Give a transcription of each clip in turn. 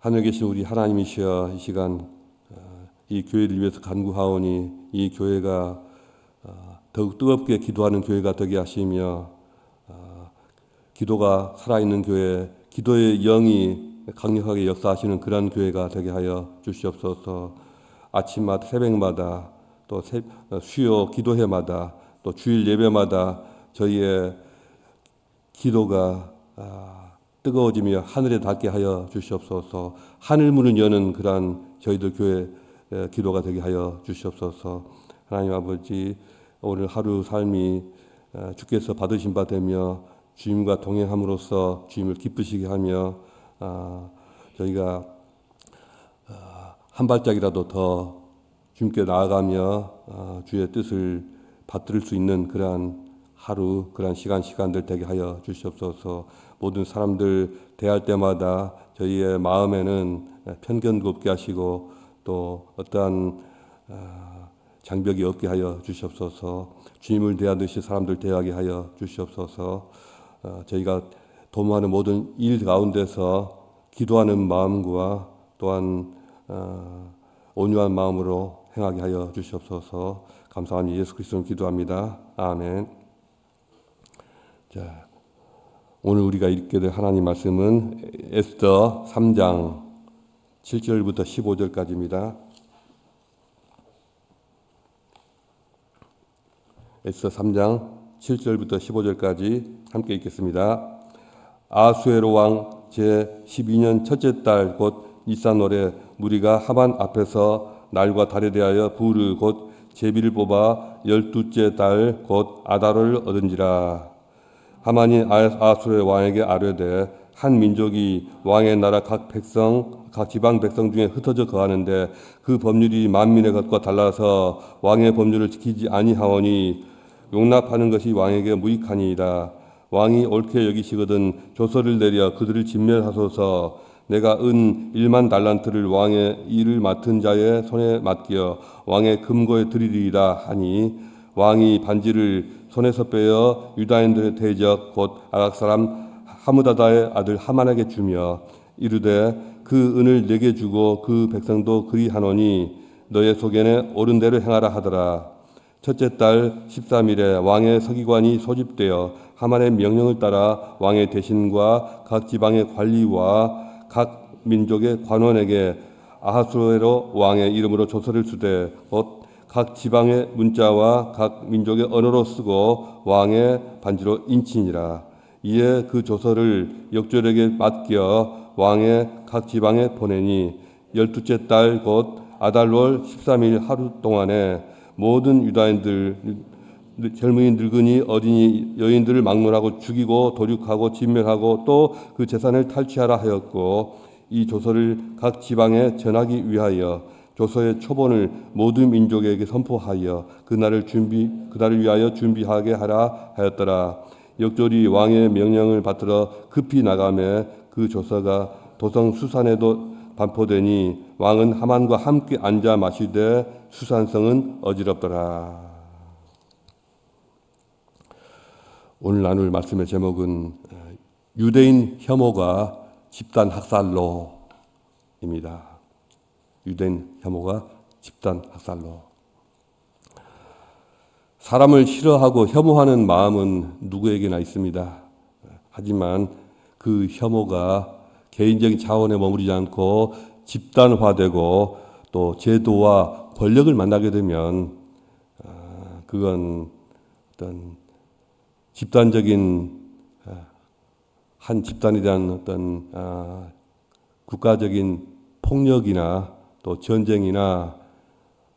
하늘에 계신 우리 하나님이시여 이 시간 어, 이 교회를 위해서 간구하오니 이 교회가 어, 더욱 뜨겁게 기도하는 교회가 되게 하시며 어, 기도가 살아있는 교회, 기도의 영이 강력하게 역사하시는 그러한 교회가 되게 하여 주시옵소서. 아침마다 새벽마다 또 새- 어, 수요 기도회마다 또 주일 예배마다 저희의 기도가 아, 뜨거워지며 하늘에 닿게 하여 주시옵소서. 하늘 문을 여는 그러한 저희들 교회 에, 기도가 되게 하여 주시옵소서. 하나님 아버지 오늘 하루 삶이 어, 주께서 받으신 바 되며 주님과 동행함으로써 주님을 기쁘시게 하며 아, 저희가 아, 한 발짝이라도 더 주님께 나아가며 아, 주의 뜻을 받들 수 있는 그러한 하루 그러한 시간 시간들 되게 하여 주시옵소서. 모든 사람들 대할 때마다 저희의 마음에는 편견도 없게 하시고 또 어떠한 아, 장벽이 없게 하여 주시옵소서. 주님을 대하듯이 사람들 대하게 하여 주시옵소서. 어, 저희가 도모하는 모든 일 가운데서 기도하는 마음과 또한 어, 온유한 마음으로 행하게 하여 주시옵소서. 감사합니다. 예수 그리스도로 기도합니다. 아멘. 자, 오늘 우리가 읽게 될 하나님 말씀은 에스더 3장 7절부터 15절까지입니다. 에스더 3장 7절부터 15절까지 함께 읽겠습니다. 아수에로 왕 제 12년 첫째 달 곧 니산월에 무리가 하만 앞에서 날과 달에 대하여 부르 곧 제비를 뽑아 열두째 달 곧 아달을 얻은지라 하만이 아- 아수르의 왕에게 아뢰되 한 민족이 왕의 나라 각 백성 각 지방 백성 중에 흩어져 거하는데 그 법률이 만민의 것과 달라서 왕의 법률을 지키지 아니하오니 용납하는 것이 왕에게 무익하니이다. 왕이 옳게 여기시거든 조서를 내려 그들을 진멸하소서. 내가 은 1만 달란트를 왕의 일을 맡은 자의 손에 맡겨 왕의 금고에 드리리이다 하니 왕이 반지를 손에서 빼어 유다인들의 대적 곧 아각 사람 하무다다의 아들 하만에게 주며 이르되 그 은을 내게 주고 그 백성도 그리하노니 너의 속에는 옳은 대로 행하라 하더라. 첫째 달 13일에 왕의 서기관이 소집되어 하만의 명령을 따라 왕의 대신과 각 지방의 관리와 각 민족의 관원에게 아하수에로 왕의 이름으로 조서를 주되 곧 각 지방의 문자와 각 민족의 언어로 쓰고 왕의 반지로 인치니라. 이에 그 조서를 역졸에게 맡겨 왕의 각 지방에 보내니 열두째 달 곧 아달월 13일 하루 동안에 모든 유다인들 젊은이 늙은이 어린이 여인들을 막론하고 죽이고 도륙하고 진멸하고 또 그 재산을 탈취하라 하였고 이 조서를 각 지방에 전하기 위하여 조서의 초본을 모든 민족에게 선포하여 그날을 준비 그날을 위하여 준비하게 하라 하였더라 역졸이 왕의 명령을 받들어 급히 나가매 그 조서가 도성 수산에도 반포되니 왕은 하만과 함께 앉아 마시되 수산성은 어지럽더라. 오늘 나눌 말씀의 제목은 어, 유대인 혐오가 집단 학살로입니다. 유대인 혐오가 집단 학살로. 사람을 싫어하고 혐오하는 마음은 누구에게나 있습니다. 하지만 그 혐오가 개인적인 차원에 머무르지 않고 집단화되고 또 제도와 권력을 만나게 되면 아, 그건 어떤 집단적인 아, 한 집단에 대한 어떤 아, 국가적인 폭력이나 또 전쟁이나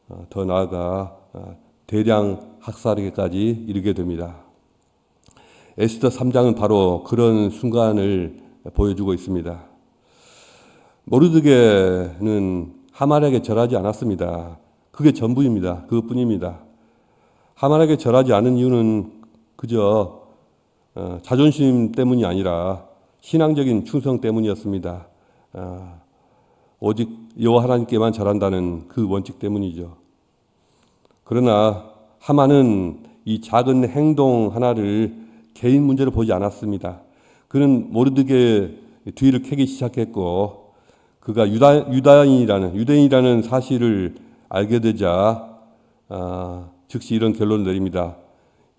어, 더 나아가 아, 대량 학살에까지 이르게 됩니다. 에스더 3장은 바로 그런 순간을 보여주고 있습니다. 모르드게는 하만에게 절하지 않았습니다. 그게 전부입니다. 그것뿐입니다. 하만에게 절하지 않은 이유는 그저 어, 자존심 때문이 아니라 신앙적인 충성 때문이었습니다. 어, 오직 여호와 하나님께만 절한다는 그 원칙 때문이죠. 그러나 하만은 이 작은 행동 하나를 개인 문제로 보지 않았습니다. 그는 모르드게 뒤를 캐기 시작했고 그가 유다, 유다인이라는 유대인이라는 사실을 알게 되자 아, 즉시 이런 결론을 내립니다.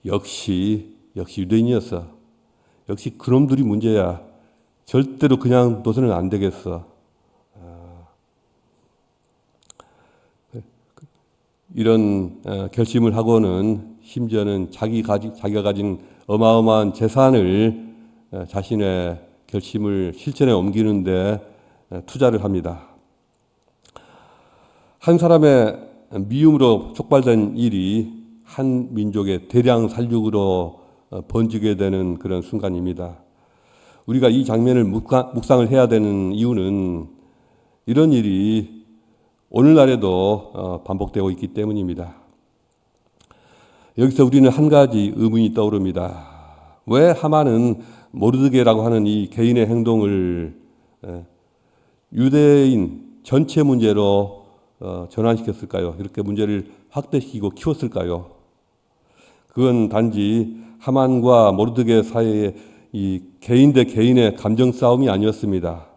역시 역시 유대인이었어. 역시 그놈들이 문제야. 절대로 그냥 둬서는 안 되겠어. 아, 이런 어, 결심을 하고는 심지어는 자기 가지, 자기가 가진 어마어마한 재산을 어, 자신의 결심을 실천에 옮기는데 어, 투자를 합니다. 한 사람의 미움으로 촉발된 일이 한 민족의 대량 살육으로 어, 번지게 되는 그런 순간입니다. 우리가 이 장면을 묵상을 해야 되는 이유는 이런 일이 오늘날에도 어, 반복되고 있기 때문입니다. 여기서 우리는 한 가지 의문이 떠오릅니다. 왜 하만은 모르드게라고 하는 이 개인의 행동을 유대인 전체 문제로 어, 전환시켰을까요? 이렇게 문제를 확대시키고 키웠을까요? 그건 단지 하만과 모르드게 사이의 이 개인 대 개인의 감정 싸움이 아니었습니다.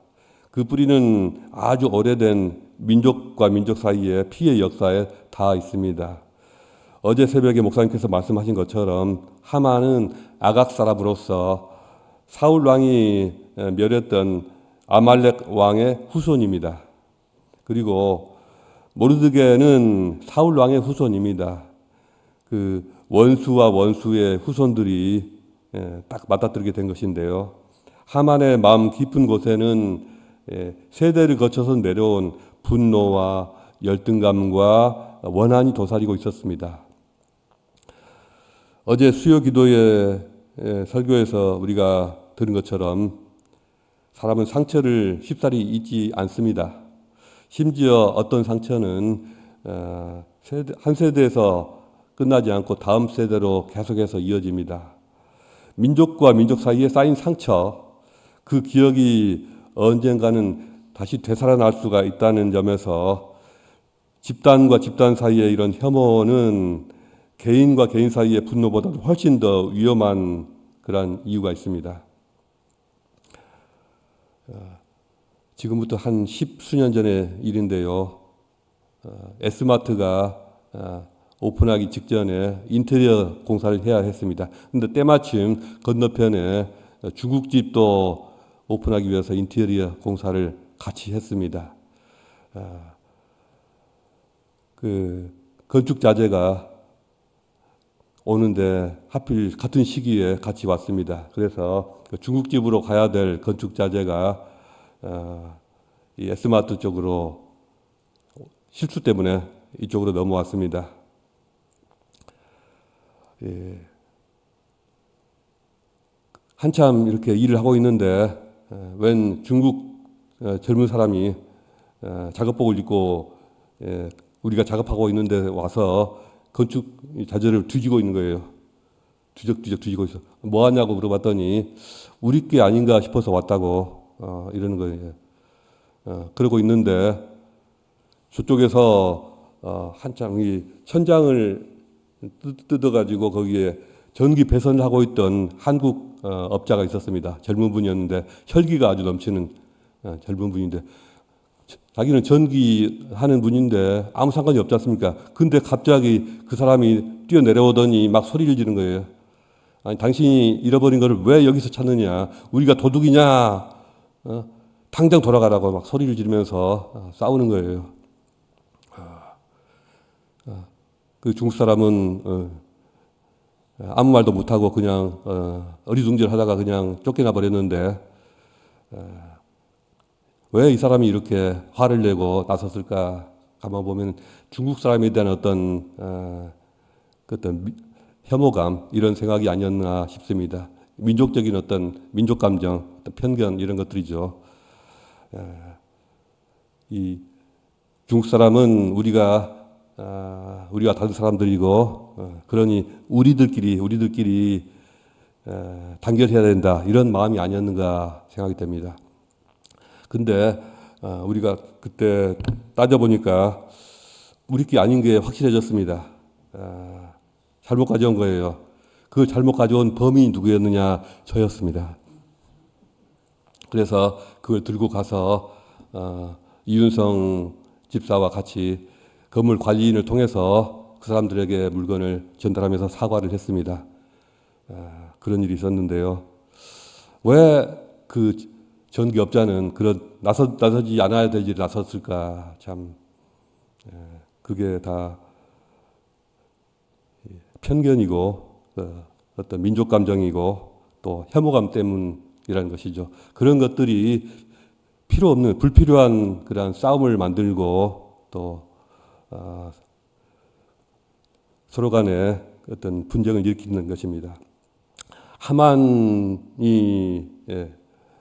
그 뿌리는 아주 오래된 민족과 민족 사이의 피해 역사에 다 있습니다. 어제 새벽에 목사님께서 말씀하신 것처럼 하만은 아각 사람으로서 사울 왕이 멸했던 아말렉 왕의 후손입니다. 그리고 모르드게는 사울 왕의 후손입니다. 그 원수와 원수의 후손들이 딱 맞닥뜨리게 된 것인데요. 하만의 마음 깊은 곳에는 세대를 거쳐서 내려온 분노와 열등감과 원한이 도사리고 있었습니다. 어제 수요 기도의 설교에서 우리가 들은 것처럼 사람은 상처를 쉽사리 잊지 않습니다. 심지어 어떤 상처는 어, 한 세대에서 끝나지 않고 다음 세대로 계속해서 이어집니다. 민족과 민족 사이에 쌓인 상처, 그 기억이 언젠가는 다시 되살아날 수가 있다는 점에서 집단과 집단 사이의 이런 혐오는 개인과 개인 사이의 분노보다 훨씬 더 위험한 그런 이유가 있습니다. 어, 지금부터 한 십수년 전의 일인데요. 어, 에스마트가 어, 오픈하기 직전에 인테리어 공사를 해야 했습니다. 근데 때마침 건너편에 중국집도 오픈하기 위해서 인테리어 공사를 같이 했습니다. 그 건축 자재가 오는데 하필 같은 시기에 같이 왔습니다. 그래서 그 중국집으로 가야 될 건축 자재가 어, 이 에스마트 쪽으로 실수 때문에 이쪽으로 넘어왔습니다. 예. 한참 이렇게 일을 하고 있는데 어, 웬 중국 어, 젊은 사람이 작업복을 입고 예, 우리가 작업하고 있는데 와서 건축 자재를 뒤지고 있는 거예요. 뒤적뒤적 뒤지고 있어. 뭐 하냐고 물어봤더니 우리 게 아닌가 싶어서 왔다고 어, 이러는 거예요. 어, 그러고 있는데 저쪽에서 어, 한참 이 천장을 뜯어가지고 거기에 전기 배선을 하고 있던 한국 어, 업자가 있었습니다. 젊은 분이었는데 혈기가 아주 넘치는 어, 젊은 분인데 자기는 전기 하는 분인데 아무 상관이 없지 않습니까? 근데 갑자기 그 사람이 뛰어 내려오더니 막 소리를 지는 거예요. 아니, 당신이 잃어버린 것을 왜 여기서 찾느냐? 우리가 도둑이냐? 어? 당장 돌아가라고 막 소리를 지르면서 어, 싸우는 거예요. 아, 아, 그 중국 사람은 어, 아무 말도 못하고 그냥 어, 어리둥절 하다가 그냥 쫓겨나 버렸는데 어, 왜이 사람이 이렇게 화를 내고 나섰을까? 가만 보면 중국 사람에 대한 어떤 어, 그 어떤 혐오감 이런 생각이 아니었나 싶습니다. 민족적인 어떤 민족 감정, 어떤 편견 이런 것들이죠. 어, 이 중국 사람은 우리가 어, 우리가 다른 사람들이고 어, 그러니 우리들끼리 우리들끼리 어, 단결해야 된다 이런 마음이 아니었는가 생각이 됩니다. 근데 어, 우리가 그때 따져 보니까 우리끼리 아닌 게 확실해졌습니다. 어, 잘못 가져온 거예요. 그 잘못 가져온 범인이 누구였느냐? 저였습니다. 그래서 그걸 들고 가서 어, 이윤성 집사와 같이 건물 관리인을 통해서 그 사람들에게 물건을 전달하면서 사과를 했습니다. 아, 그런 일이 있었는데요. 왜 그 전기업자는 그런 나서 나서지 않아야 될 일을 나섰을까 참 예, 그게 다 편견이고 어, 어떤 민족 감정이고 또 혐오감 때문이라는 것이죠. 그런 것들이 필요 없는 불필요한 그런 싸움을 만들고 또 어, 서로 간에 어떤 분쟁을 일으키는 것입니다. 하만이 예,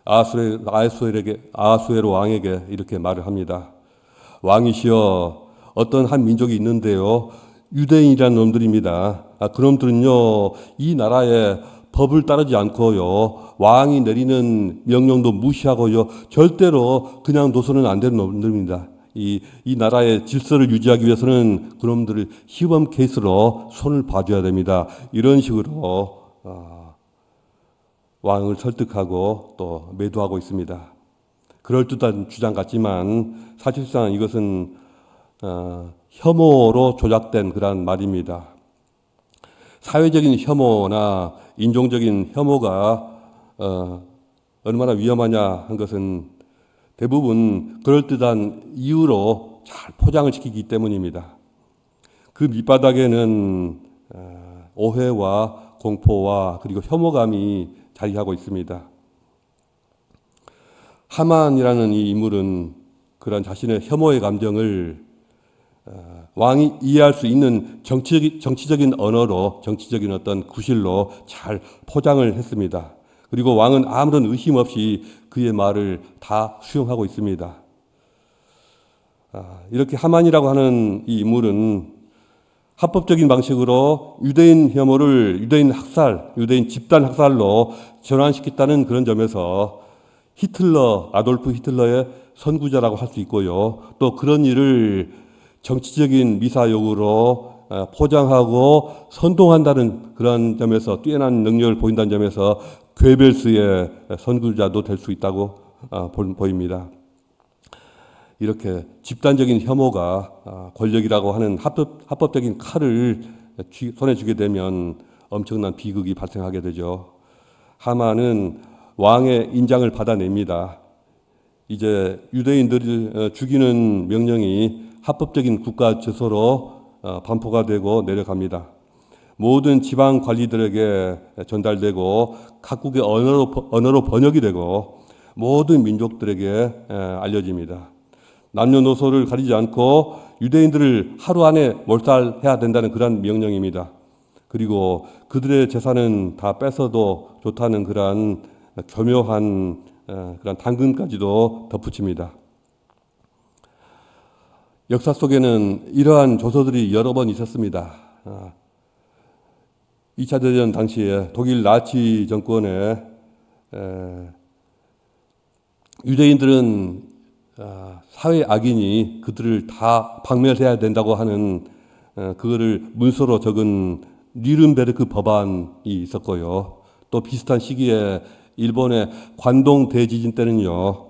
아수에, 아수엘에게 아수에로 왕에게 이렇게 말을 합니다. 왕이시여 어떤 한 민족이 있는데요. 유대인이라는 놈들입니다. 아, 그 놈들은요, 이 나라의 법을 따르지 않고요, 왕이 내리는 명령도 무시하고요, 절대로 그냥 둬서는 안 되는 놈들입니다. 이, 이 나라의 질서를 유지하기 위해서는 그놈들을 시범 케이스로 손을 봐줘야 됩니다. 이런 식으로, 어, 왕을 설득하고 또 매도하고 있습니다. 그럴듯한 주장 같지만 사실상 이것은 어, 혐오로 조작된 그러한 말입니다. 사회적인 혐오나 인종적인 혐오가 어, 얼마나 위험하냐 한 것은 대부분 그럴듯한 이유로 잘 포장을 시키기 때문입니다. 그 밑바닥에는 어, 오해와 공포와 그리고 혐오감이 자리하고 있습니다. 하만이라는 이 인물은 그런 자신의 혐오의 감정을 어, 왕이 이해할 수 있는 정치적, 정치적인 언어로 정치적인 어떤 구실로 잘 포장을 했습니다. 그리고 왕은 아무런 의심 없이 그의 말을 다 수용하고 있습니다. 아, 이렇게 하만이라고 하는 이 인물은 합법적인 방식으로 유대인 혐오를 유대인 학살, 유대인 집단 학살로 전환시켰다는 그런 점에서 히틀러, 아돌프 히틀러의 선구자라고 할 수 있고요. 또 그런 일을 정치적인 미사역으로 어, 포장하고 선동한다는 그런 점에서 뛰어난 능력을 보인다는 점에서 괴벨스의 선구자도 될 수 있다고 어, 보입니다. 이렇게 집단적인 혐오가 어, 권력이라고 하는 합법, 합법 적인 칼을 손에 쥐게 되면 엄청난 비극이 발생하게 되죠. 하만은 왕의 인장을 받아냅니다. 이제 유대인들을 죽이는 명령이 합법적인 국가 제소로 어, 반포가 되고 내려갑니다. 모든 지방 관리들에게 전달되고 각국의 언어로, 언어로 번역이 되고 모든 민족들에게 알려집니다. 남녀노소를 가리지 않고 유대인들을 하루 안에 몰살해야 된다는 그러한 명령입니다. 그리고 그들의 재산은 다 뺏어도 좋다는 그러한 교묘한 그런 당근까지도 덧붙입니다. 역사 속에는 이러한 조서들이 여러 번 있었습니다. 2차 아, 대전 당시에 독일 나치 정권에 유대인들은 아, 사회 악인이 그들을 다 박멸해야 된다고 하는 어, 그거를 문서로 적은 뉘른베르크 법안이 있었고요. 또 비슷한 시기에 일본의 관동 대지진 때는요.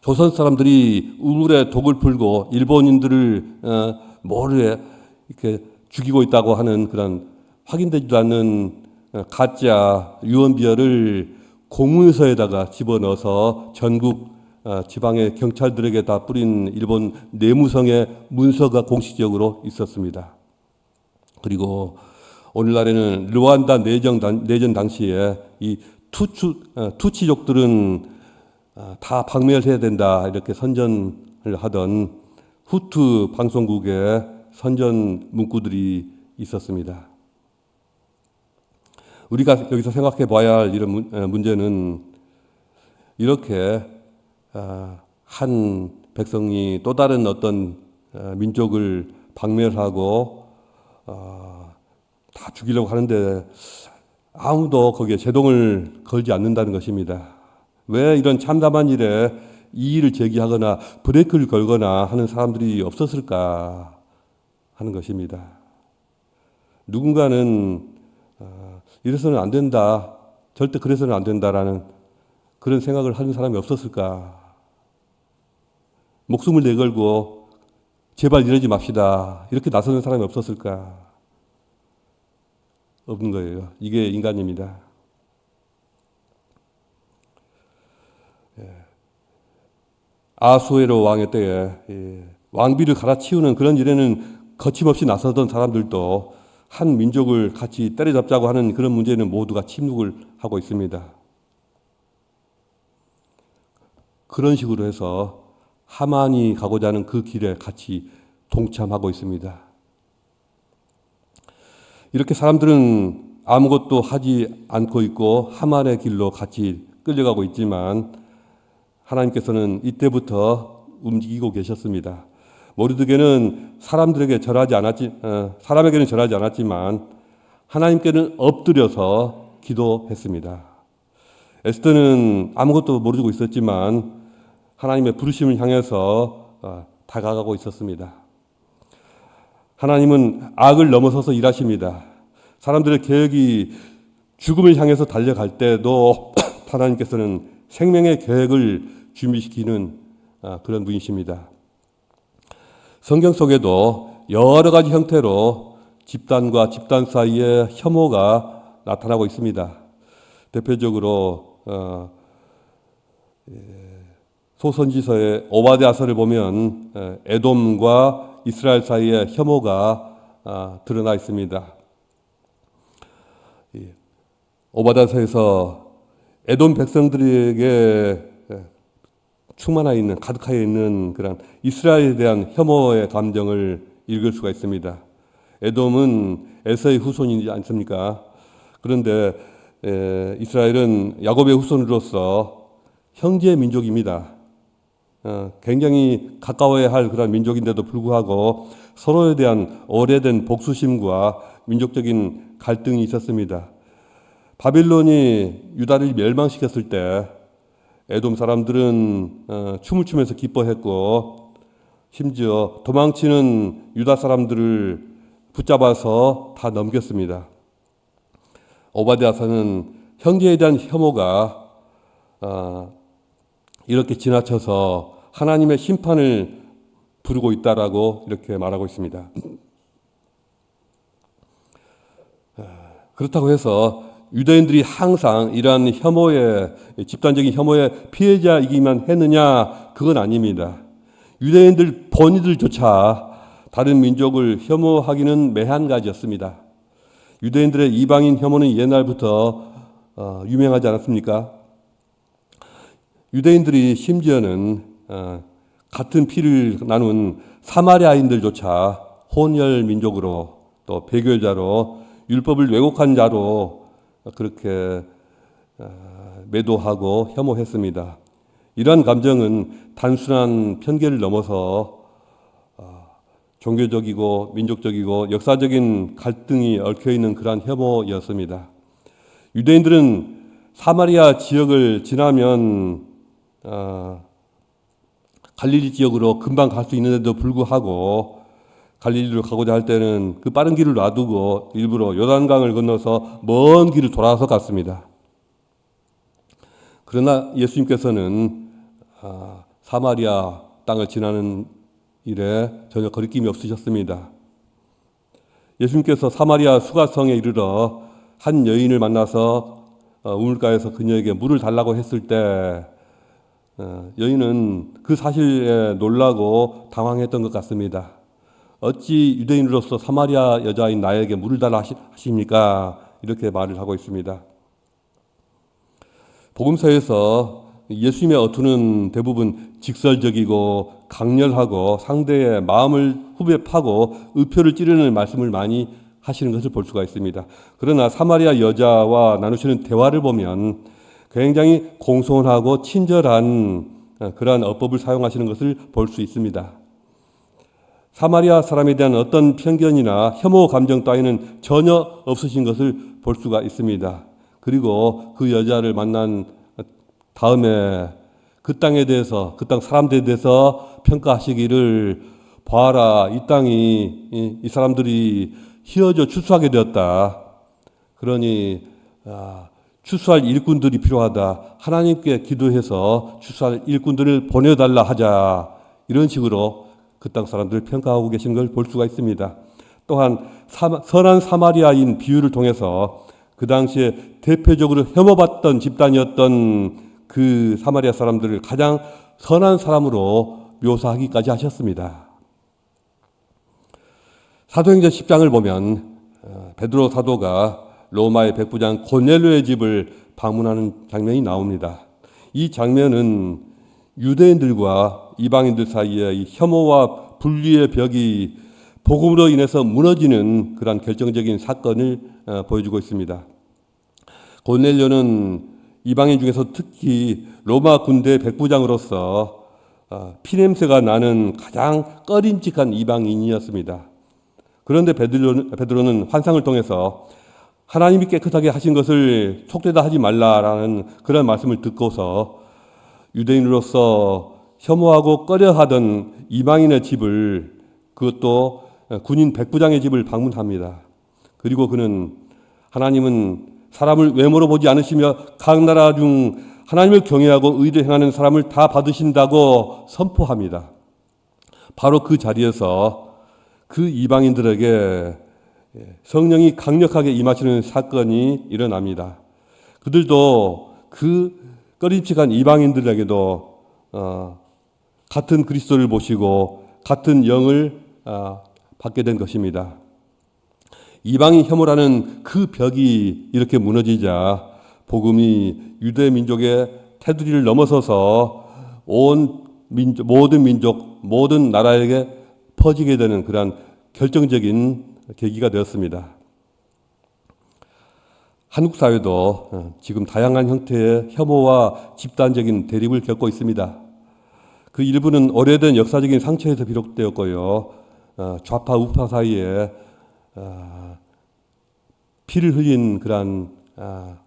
조선 사람들이 우물에 독을 풀고 일본인들을 어, 모르게 이렇게 죽이고 있다고 하는 그런 확인되지도 않는 어, 가짜 유언비어를 공문서에다가 집어넣어서 전국 어, 지방의 경찰들에게 다 뿌린 일본 내무성의 문서가 공식적으로 있었습니다. 그리고 오늘날에는 르완다 내전, 내전 당시에 이 투추, 투치족들은 아, 다 박멸해야 된다 이렇게 선전을 하던 후투 방송국의 선전 문구들이 있었습니다. 우리가 여기서 생각해 봐야 할 이런 문제는 이렇게 아, 한 백성이 또 다른 어떤 아, 민족을 박멸하고 다 죽이려고 하는데 아무도 거기에 제동을 걸지 않는다는 것입니다. 왜 이런 참담한 일에 이의를 제기하거나 브레이크를 걸거나 하는 사람들이 없었을까 하는 것입니다. 누군가는 어, 이래서는 안 된다, 절대 그래서는 안 된다라는 그런 생각을 하는 사람이 없었을까? 목숨을 내걸고 제발 이러지 맙시다. 이렇게 나서는 사람이 없었을까? 없는 거예요. 이게 인간입니다. 예. 아수에로 왕의 때에 예, 왕비를 갈아치우는 그런 일에는 거침없이 나서던 사람들도 한 민족을 같이 때려잡자고 하는 그런 문제는 모두가 침묵을 하고 있습니다. 그런 식으로 해서 하만이 가고자 하는 그 길에 같이 동참하고 있습니다. 이렇게 사람들은 아무것도 하지 않고 있고 하만의 길로 같이 끌려가고 있지만 하나님께서는 이때부터 움직이고 계셨습니다. 모르드게는 사람들에게 절하지 않았지, 어, 사람에게는 절하지 않았지만 하나님께는 엎드려서 기도했습니다. 에스더는 아무것도 모르고 있었지만 하나님의 부르심을 향해서 어, 다가가고 있었습니다. 하나님은 악을 넘어서서 일하십니다. 사람들의 계획이 죽음을 향해서 달려갈 때도 하나님께서는 생명의 계획을 준비시키는 아, 그런 분이십니다. 성경 속에도 여러 가지 형태로 집단과 집단 사이에 혐오가 나타나고 있습니다. 대표적으로 어, 소선지서의 오바댜서를 보면 에돔과 이스라엘 사이에 혐오가 아, 드러나 있습니다. 오바댜서에서 에돔 백성들에게 충만하 있는 가득하여 있는 그런 이스라엘에 대한 혐오의 감정을 읽을 수가 있습니다. 에돔은 에서의 후손이지 않습니까? 그런데 에, 이스라엘은 야곱의 후손으로서 형제 민족입니다. 어, 굉장히 가까워야 할 그런 민족인데도 불구하고 서로에 대한 오래된 복수심과 민족적인 갈등이 있었습니다. 바빌론이 유다를 멸망시켰을 때 에돔 사람들은 어, 춤을 추면서 기뻐했고 심지어 도망치는 유다 사람들을 붙잡아서 다 넘겼습니다. 오바댜서는 형제에 대한 혐오가 어, 이렇게 지나쳐서 하나님의 심판을 부르고 있다라고 이렇게 말하고 있습니다. 어, 그렇다고 해서 유대인들이 항상 이러한 혐오의 집단적인 혐오의 피해자이기만 했느냐 그건 아닙니다. 유대인들 본인들조차 다른 민족을 혐오하기는 매한가지였습니다. 유대인들의 이방인 혐오는 옛날부터 어, 유명하지 않았습니까? 유대인들이 심지어는 어, 같은 피를 나눈 사마리아인들조차 혼혈 민족으로 또 배교자로 율법을 왜곡한 자로 그렇게 어, 매도하고 혐오했습니다. 이러한 감정은 단순한 편견을 넘어서 어, 종교적이고 민족적이고 역사적인 갈등이 얽혀 있는 그러한 혐오였습니다. 유대인들은 사마리아 지역을 지나면 어, 갈릴리 지역으로 금방 갈 수 있는데도 불구하고 갈릴리로 가고자 할 때는 그 빠른 길을 놔두고 일부러 요단강을 건너서 먼 길을 돌아서 갔습니다. 그러나 예수님께서는 아, 사마리아 땅을 지나는 일에 전혀 거리낌이 없으셨습니다. 예수님께서 사마리아 수가성에 이르러 한 여인을 만나서 어, 우물가에서 그녀에게 물을 달라고 했을 때 어, 여인은 그 사실에 놀라고 당황했던 것 같습니다. 어찌 유대인으로서 사마리아 여자인 나에게 물을 달라 하십니까? 이렇게 말을 하고 있습니다. 복음서에서 예수님의 어투는 대부분 직설적이고 강렬하고 상대의 마음을 후벼 파고 의표를 찌르는 말씀을 많이 하시는 것을 볼 수가 있습니다. 그러나 사마리아 여자와 나누시는 대화를 보면 굉장히 공손하고 친절한 그러한 어법을 사용하시는 것을 볼 수 있습니다. 사마리아 사람에 대한 어떤 편견이나 혐오 감정 따위는 전혀 없으신 것을 볼 수가 있습니다. 그리고 그 여자를 만난 다음에 그 땅에 대해서 그 땅 사람들에 대해서 평가하시기를 봐라 이 땅이 이, 사람들이 희어져 추수하게 되었다. 그러니 아, 추수할 일꾼들이 필요하다. 하나님께 기도해서 추수할 일꾼들을 보내달라 하자. 이런 식으로 그 땅 사람들을 평가하고 계신 걸 볼 수가 있습니다. 또한 사- 선한 사마리아인 비유를 통해서 그 당시에 대표적으로 혐오받던 집단이었던 그 사마리아 사람들을 가장 선한 사람으로 묘사하기까지 하셨습니다. 사도행전 10장을 보면 어, 베드로 사도가 로마의 백부장 고넬료의 집을 방문하는 장면이 나옵니다. 이 장면은 유대인들과 이방인들 사이의 이 혐오와 분리의 벽이 복음으로 인해서 무너지는 그러한 결정적인 사건을 어, 보여주고 있습니다. 고넬료는 이방인 중에서 특히 로마 군대 백부장으로서 어, 피냄새가 나는 가장 꺼림칙한 이방인이었습니다. 그런데 베드로는, 환상을 통해서 하나님이 깨끗하게 하신 것을 속되다 하지 말라라는 그런 말씀을 듣고서 유대인으로서 혐오하고 꺼려하던 이방인의 집을 그것도 군인 백부장의 집을 방문합니다. 그리고 그는 하나님은 사람을 외모로 보지 않으시며 각 나라 중 하나님을 경외하고 의를 행하는 사람을 다 받으신다고 선포합니다. 바로 그 자리에서 그 이방인들에게 성령이 강력하게 임하시는 사건이 일어납니다. 그들도 그 꺼림칙한 이방인들에게도 어, 같은 그리스도를 보시고 같은 영을 어, 받게 된 것입니다. 이방인 혐오라는 그 벽이 이렇게 무너지자 복음이 유대 민족의 테두리를 넘어서서 온 민족, 모든 민족, 모든 나라에게 퍼지게 되는 그러한 결정적인 계기가 되었습니다. 한국 사회도 어, 지금 다양한 형태의 혐오와 집단적인 대립을 겪고 있습니다. 그 일부는 오래된 역사적인 상처에서 비롯되었고요. 어, 좌파 우파 사이에 어, 피를 흘린 그러한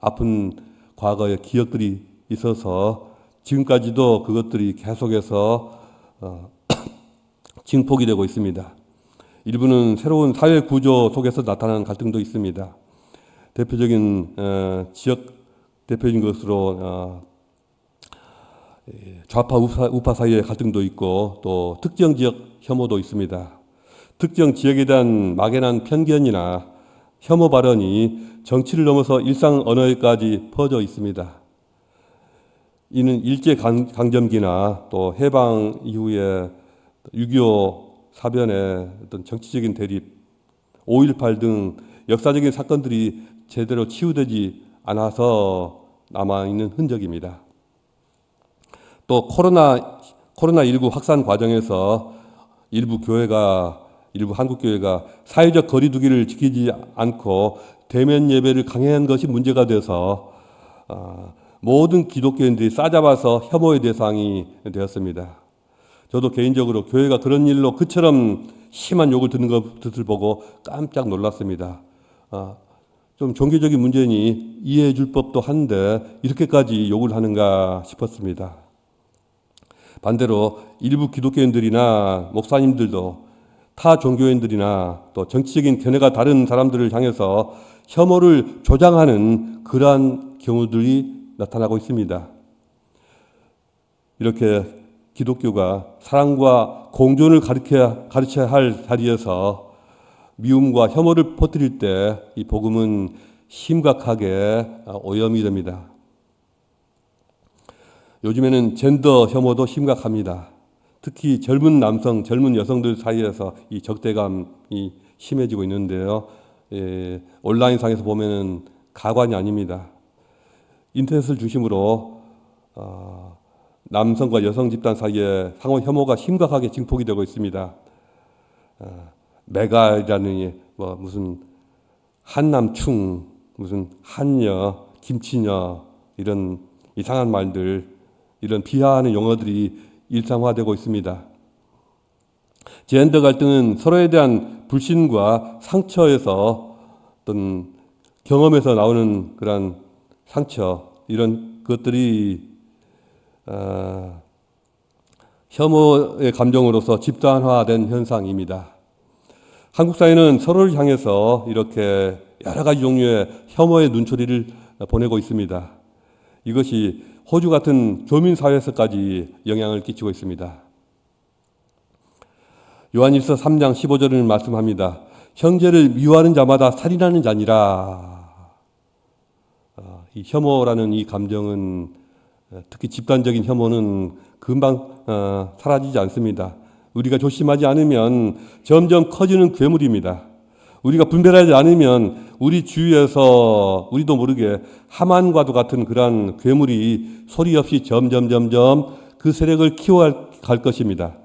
아픈 과거의 기억들이 있어서 지금까지도 그것들이 계속해서 증폭이 되고 있습니다. 일부는 새로운 사회 구조 속에서 나타나는 갈등도 있습니다. 대표적인 어, 지역 대표적인 것으로 어, 좌파 우파, 우파 사이의 갈등도 있고 또 특정 지역 혐오도 있습니다. 특정 지역에 대한 막연한 편견이나 혐오 발언이 정치를 넘어서 일상 언어에까지 퍼져 있습니다. 이는 일제 강점기나 또 해방 이후에 6.25 사변의 어떤 정치적인 대립, 5.18 등 역사적인 사건들이 제대로 치유되지 않아서 남아있는 흔적입니다. 또 코로나, 코로나 19 확산 과정에서 일부 교회가, 일부 한국 교회가 사회적 거리두기를 지키지 않고 대면 예배를 강행한 것이 문제가 돼서 어, 모든 기독교인들이 싸잡아서 혐오의 대상이 되었습니다. 저도 개인적으로 교회가 그런 일로 그처럼 심한 욕을 듣는 것을 보고 깜짝 놀랐습니다. 아, 좀 종교적인 문제니 이해해 줄 법도 한데 이렇게까지 욕을 하는가 싶었습니다. 반대로 일부 기독교인들이나 목사님들도 타 종교인들이나 또 정치적인 견해가 다른 사람들을 향해서 혐오를 조장하는 그러한 경우들이 나타나고 있습니다. 이렇게 기독교가 사랑과 공존을 가르쳐야, 가르쳐야 할 자리에서 미움과 혐오를 퍼뜨릴 때 이 복음은 심각하게 오염이 됩니다. 요즘에는 젠더 혐오도 심각합니다. 특히 젊은 남성, 젊은 여성들 사이에서 이 적대감이 심해지고 있는데요. 예, 온라인상에서 보면은 가관이 아닙니다. 인터넷을 중심으로 어, 남성과 여성 집단 사이에 상호 혐오가 심각하게 증폭이 되고 있습니다. 어, 메갈이라는 뭐 무슨 한남충, 무슨 한여, 김치녀 이런 이상한 말들, 이런 비하하는 용어들이 일상화되고 있습니다. 젠더 갈등은 서로에 대한 불신과 상처에서 어떤 경험에서 나오는 그런 상처 이런 것들이 어, 혐오의 감정으로서 집단화된 현상입니다. 한국 사회는 서로를 향해서 이렇게 여러 가지 종류의 혐오의 눈초리를 보내고 있습니다. 이것이 호주 같은 교민 사회에서까지 영향을 끼치고 있습니다. 요한일서 3장 15절을 말씀합니다. 형제를 미워하는 자마다 살인하는 자니라. 아, 이 혐오라는 이 감정은 어, 특히 집단적인 혐오는 금방 어, 사라지지 않습니다. 우리가 조심하지 않으면 점점 커지는 괴물입니다. 우리가 분별하지 않으면 우리 주위에서 우리도 모르게 하만과도 같은 그러한 괴물이 소리 없이 점점 점점 그 세력을 키워갈 것입니다.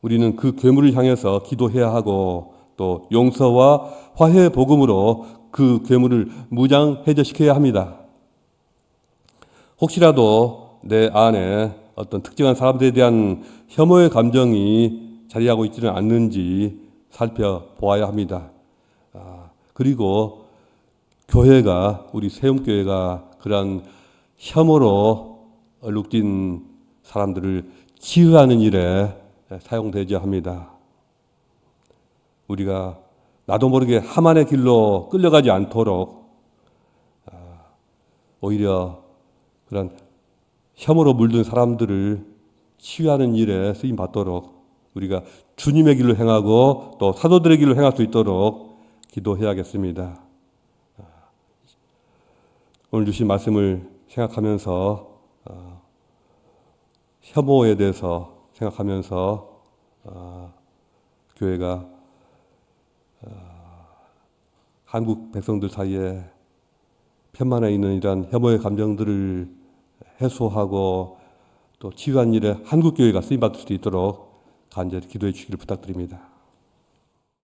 우리는 그 괴물을 향해서 기도해야 하고 또 용서와 화해 복음으로 그 괴물을 무장 해제시켜야 합니다. 혹시라도 내 안에 어떤 특정한 사람들에 대한 혐오의 감정이 자리하고 있지는 않는지 살펴보아야 합니다. 아, 그리고 교회가 우리 세움 교회가 그러한 혐오로 얼룩진 사람들을 치유하는 일에 사용되지 합니다. 우리가 나도 모르게 하만의 길로 끌려가지 않도록 아, 오히려 그런 혐오로 물든 사람들을 치유하는 일에 쓰임 받도록 우리가 주님의 길로 행하고 또 사도들의 길로 행할 수 있도록 기도해야겠습니다. 아, 오늘 주신 말씀을 생각하면서 어, 혐오에 대해서 생각하면서 어, 교회가 어, 한국 백성들 사이에 편만에 있는 이러한 혐오의 감정들을 해소하고 또 치유한 일에 한국 교회가 쓰임 받을 수 있도록 간절히 기도해 주시기를 부탁드립니다.